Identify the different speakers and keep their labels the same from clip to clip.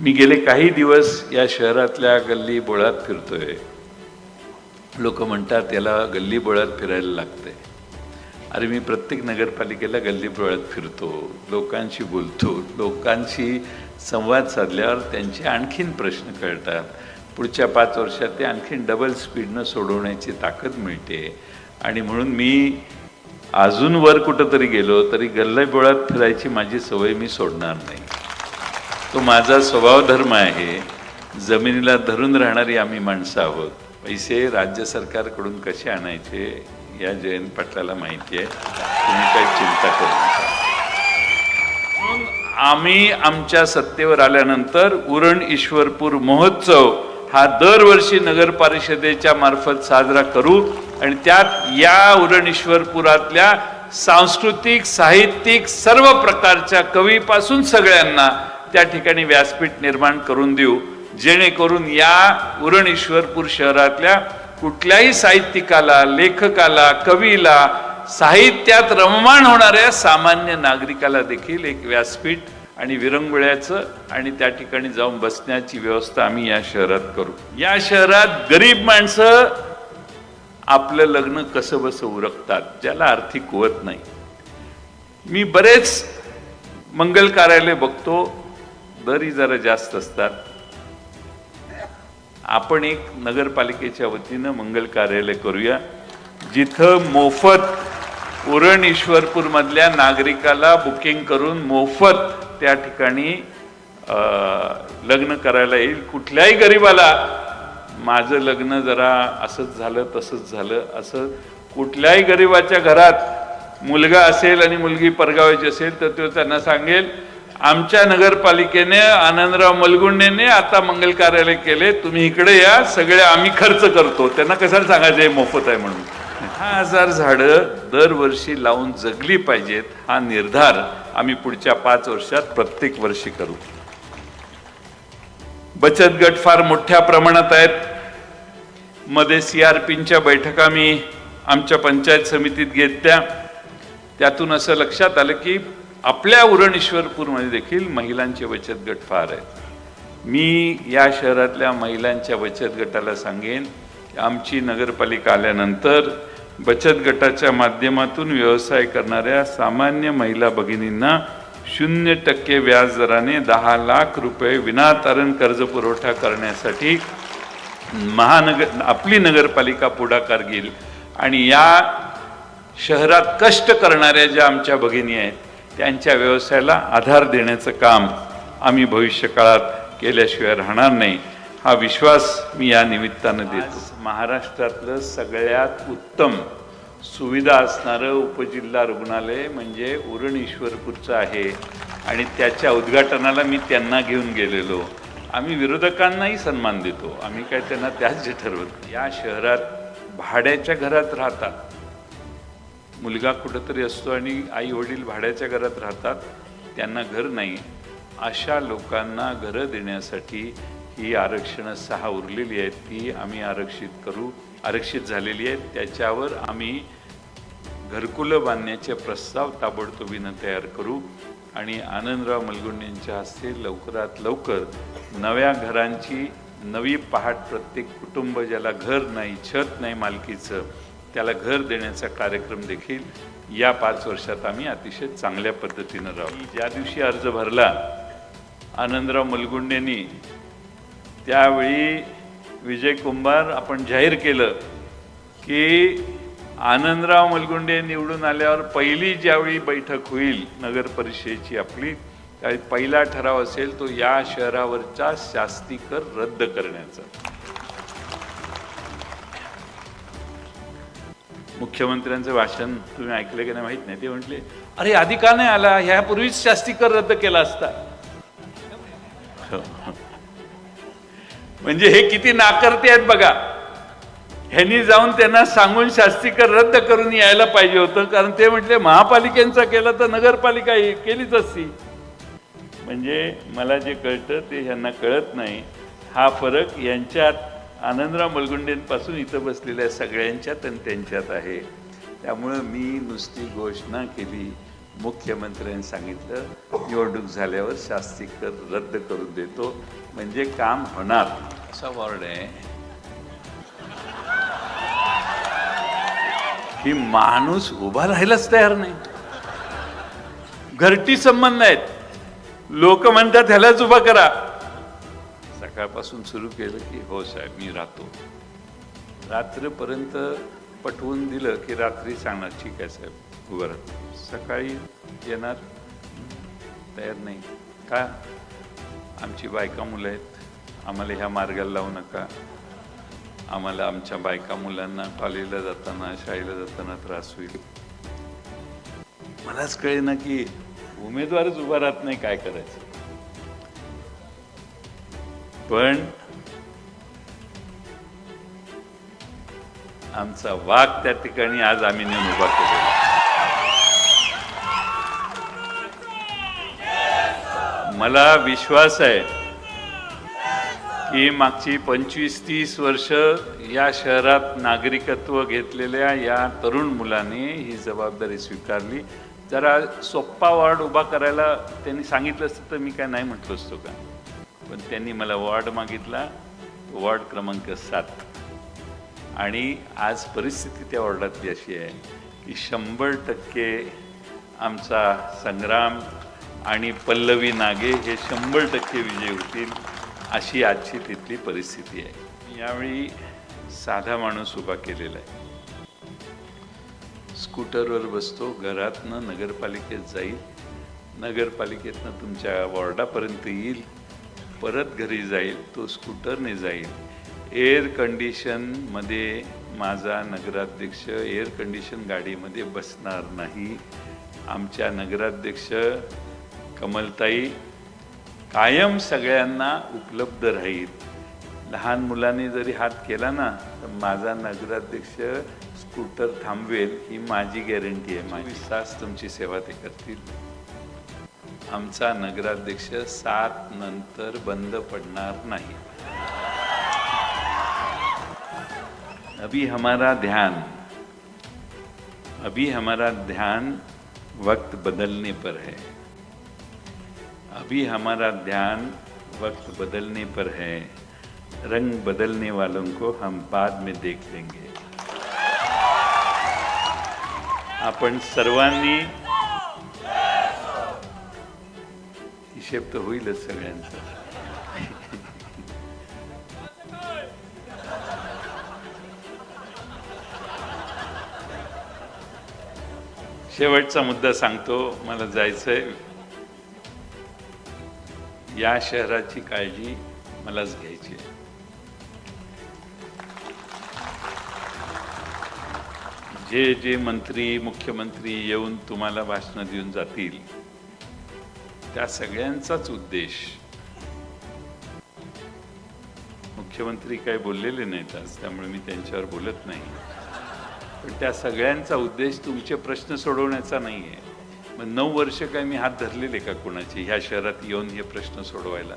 Speaker 1: मी गेले काही दिवस या शहरातल्या गल्ली बोळात फिरतोय. लोक म्हणतात याला गल्ली बोळात फिरायला लागतंय. अरे मी प्रत्येक नगरपालिकेला गल्ली बोळात फिरतो. लोकांशी बोलतो. लोकांशी संवाद साधल्यावर त्यांचे आणखीन प्रश्न कळतात. पुढच्या पाच वर्षात ते आणखीन डबल स्पीडनं सोडवण्याची ताकद मिळते. आणि म्हणून मी अजून वर कुठंतरी गेलो तरी गल्ली बोळात फिरायची माझी सवय मी सोडणार नाही. तो माझा स्वभाव धर्म आहे. जमिनीला धरून राहणारी आम्ही माणसं आहोत. पैसे राज्य सरकारकडून कसे आणायचे या जयंत पाटलाला माहिती आहे. तुम्ही काही चिंता करू नका. आम्ही आमच्या सत्तेवर आल्यानंतर उरण ईश्वरपूर महोत्सव हा दरवर्षी नगर परिषदेच्या मार्फत साजरा करू आणि त्यात या उरण ईश्वरपुरातल्या सांस्कृतिक साहित्यिक सर्व प्रकारच्या कवीपासून सगळ्यांना त्या ठिकाणी व्यासपीठ निर्माण करून देऊ जेणेकरून या उरणेश्वरपूर शहरातल्या कुठल्याही साहित्यिकाला लेखकाला कवीला साहित्यात रममाण होणाऱ्या सामान्य नागरिकाला देखील एक व्यासपीठ आणि विरंगुळ्याचं आणि त्या ठिकाणी जाऊन बसण्याची व्यवस्था आम्ही या शहरात करू. या शहरात गरीब माणसं आपलं लग्न कसं बसं उरकतात ज्याला आर्थिक कुवत नाही. मी बरेच मंगल कार्यालय बघतो दरी जरा जास्त असतात. आपण एक नगरपालिकेच्या वतीनं मंगल कार्यालय करूया. जिथं मोफत उरण ईश्वरपूर मधल्या नागरिकाला बुकिंग करून मोफत त्या ठिकाणी अं, लग्न करायला येईल. कुठल्याही गरीबाला माझं लग्न जरा असंच झालं तसंच झालं असं कुठल्याही गरीबाच्या घरात मुलगा असेल आणि मुलगी परगावायची असेल तर तो त्यांना सांगेल आमच्या नगरपालिकेने आनंदराव मलगुंडेने आता मंगल कार्यालय केले. तुम्ही इकडे या सगळे आम्ही खर्च करतो. त्यांना कशाला सांगायचं हे मोफत आहे म्हणून? दहा हजार झाडं दरवर्षी लावून जगली पाहिजेत हा निर्धार आम्ही पुढच्या पाच वर्षात प्रत्येक वर्षी करू. बचत गट फार मोठ्या प्रमाणात आहेत. मध्ये सी आर पींच्या बैठका मी आमच्या पंचायत समितीत घेतल्या. त्यातून असं लक्षात आलं की आपल्या उरणेश्वरपूरमध्ये देखील महिलांचे बचत गट फार आहेत. मी या शहरातल्या महिलांच्या बचत गटाला सांगेन की आमची नगरपालिका आल्यानंतर बचत गटाच्या माध्यमातून व्यवसाय करणाऱ्या सामान्य महिला भगिनींना शून्य टक्के व्याज दराने दहा लाख रुपये विनातारण कर्ज पुरवठा करण्यासाठी महानगर आपली नगरपालिका पुढाकार घेईल. आणि या शहरात कष्ट करणाऱ्या ज्या आमच्या भगिनी आहेत त्यांच्या व्यवसायाला आधार देण्याचं काम आम्ही भविष्य काळात केल्याशिवाय राहणार नाही. हा विश्वास मी या निमित्तानं देतो. महाराष्ट्रातलं सगळ्यात उत्तम सुविधा असणारं उपजिल्हा रुग्णालय म्हणजे उरण ईश्वरपूरचं आहे. आणि त्याच्या उद्घाटनाला मी त्यांना घेऊन गेलेलो. आम्ही विरोधकांनाही सन्मान देतो. आम्ही काय त्यांना त्याच जे ठरवत या शहरात भाड्याच्या घरात राहतात. मुलगा कुठंतरी असतो आणि आई वडील भाड्याच्या घरात राहतात त्यांना घर नाही. अशा लोकांना घरं देण्यासाठी ही आरक्षणं सहा उरलेली आहेत ती आम्ही आरक्षित करू आरक्षित झालेली आहेत. त्याच्यावर आम्ही घरकुलं बांधण्याचे प्रस्ताव ताबडतोबीनं तयार करू आणि आनंदराव मलगुंड हस्ते लवकरात लवकर नव्या घरांची नवी पहाट प्रत्येक कुटुंब ज्याला घर नाही छत नाही मालकीचं त्याला घर देण्याचा कार्यक्रम देखील या पाच वर्षात आम्ही अतिशय चांगल्या पद्धतीनं राहू. ज्या दिवशी अर्ज भरला आनंदराव मलगुंडेंनी त्यावेळी विजय कुंभार आपण जाहीर केलं की आनंदराव मलगुंडे निवडून आल्यावर पहिली ज्यावेळी बैठक होईल नगर परिषदेची आपली त्यावेळी पहिला ठराव असेल तो या शहरावरचा शास्तीकर रद्द करण्याचा. मुख्यमंत्र्यांचं भाषण तुम्ही ऐकलं की नाही माहीत नाही. ते म्हटले अरे आधी का नाही आला ह्यापूर्वीच शास्ती कर रद्द केला असता. म्हणजे हे किती नाकर्ते आहेत बघा. ह्यांनी जाऊन त्यांना सांगून शास्तीकर रद्द करून यायला पाहिजे होतं. कारण ते म्हटले महापालिकेचा केला तर नगरपालिका ही केलीच असती. म्हणजे मला जे कळतं ते ह्यांना कळत नाही. हा फरक यांच्यात आनंदराव मलगुंडेंपासून इथं बसलेल्या सगळ्यांच्यात आणि त्यांच्यात आहे. त्यामुळं मी नुसती घोषणा केली मुख्यमंत्र्यांनी सांगितलं निवडणूक झाल्यावर शास्ती कर रद्द करून देतो. म्हणजे काम होणार. असा वॉर्ड आहे. की माणूस उभा राहायलाच तयार नाही. घरटी संबंध आहेत. लोक म्हणतात ह्यालाच उभा करा. सकाळपासून सुरू केलं की हो साहेब मी राहतो. रात्रपर्यंत पटवून दिलं की रात्री सांगणार ठीक आहे साहेब उभं राहतो सकाळी येणार तयार नाही. का? आमची बायका मुलं आहेत. आम्हाला ह्या मार्गाला लावू नका. आम्हाला आमच्या बायका मुलांना कॉलेजला जाताना शाळेला जाताना त्रास होईल. मलाच कळे ना की उमेदवारच उभा राहत नाही काय करायचं? पण आमचा वाघ त्या ठिकाणी आज आम्ही नेऊन उभा केलेला मला विश्वास आहे की मागची पंचवीस तीस वर्ष या शहरात नागरिकत्व घेतलेल्या या तरुण मुलांनी ही जबाबदारी स्वीकारली. जरा सोप्पा वॉर्ड उभा करायला त्यांनी सांगितलं असतं तर मी काय नाही म्हटलो असतो का? पण त्यांनी मला वॉर्ड मागितला वॉर्ड क्रमांक सात. आणि आज परिस्थिती त्या वॉर्डातली अशी आहे की शंभर टक्के आमचा संग्राम आणि पल्लवी नागे हे शंभर टक्के विजय होतील अशी आजची तिथली परिस्थिती आहे. यावेळी साधा माणूस उभा केलेला आहे. स्कूटरवर बसतो घरातनं नगरपालिकेत जाईल. नगरपालिकेतनं तुमच्या वॉर्डापर्यंत येईल. परत घरी जाईल तो स्कूटरने जाईल. एअर कंडिशनमध्ये माझा नगराध्यक्ष एअर कंडिशन गाडीमध्ये बसणार नाही. आमच्या नगराध्यक्ष कमलताई कायम सगळ्यांना उपलब्ध राहील. लहान मुलांनी जरी हात केला ना तर माझा नगराध्यक्ष स्कूटर थांबवेल ही माझी गॅरंटी आहे. माझी सास तुमची सेवा ते करतील. आमचा नगराध्यक्ष सात नंतर बंद पडणार नाही. अभी हमारा ध्यान, अभी हमारा ध्यान वक्त बदलने पर है। अभी हमारा ध्यान वक्त बदलने पर है। रंग बदलने वालों को हम बाद में देख लेंगे। आपण सर्वांनी निक्षेप तर होईलच सगळ्यांचा शेवटचा मुद्दा सांगतो मला जायचंय. या शहराची काळजी मलाच घ्यायची आहे. जे जे मंत्री मुख्यमंत्री येऊन तुम्हाला भाषणं देऊन जातील त्या सगळ्यांचाच उद्देश. मुख्यमंत्री काय बोललेले नाहीत आज त्यामुळे मी त्यांच्यावर बोलत नाही. पण त्या सगळ्यांचा उद्देश तुमचे प्रश्न सोडवण्याचा नाही आहे मग नऊ वर्ष काय मी हात धरलेले का कोणाचे? ह्या शहरात येऊन हे प्रश्न सोडवायला.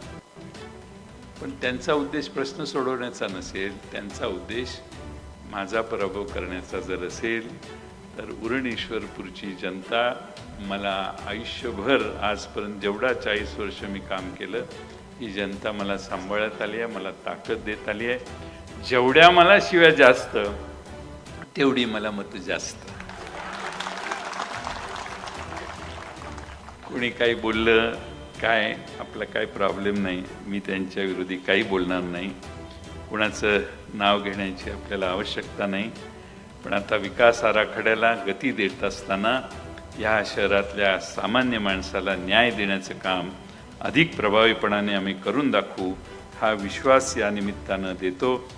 Speaker 1: पण त्यांचा उद्देश प्रश्न सोडवण्याचा नसेल त्यांचा उद्देश माझा पराभव करण्याचा जर असेल तर उरणेश्वरपूरची जनता मला आयुष्यभर आजपर्यंत जेवढा चाळीस वर्ष मी काम केलं ही जनता मला सांभाळत आली आहे मला ताकद देत आली आहे. जेवढ्या मला शिव्या जास्त तेवढी मला मतं जास्त. कोणी काही बोललं काय? आपला काय प्रॉब्लेम नाही. मी त्यांच्या विरोधी काही बोलणार नाही. कुणाचं नाव घेण्याची आपल्याला आवश्यकता नाही. पण आता विकास आराखड्याला गती देत असताना या शहरातल्या सामान्य माणसाला न्याय देण्याचं काम अधिक प्रभावीपणाने आम्ही करून दाखवू हा विश्वास या निमित्तानं देतो.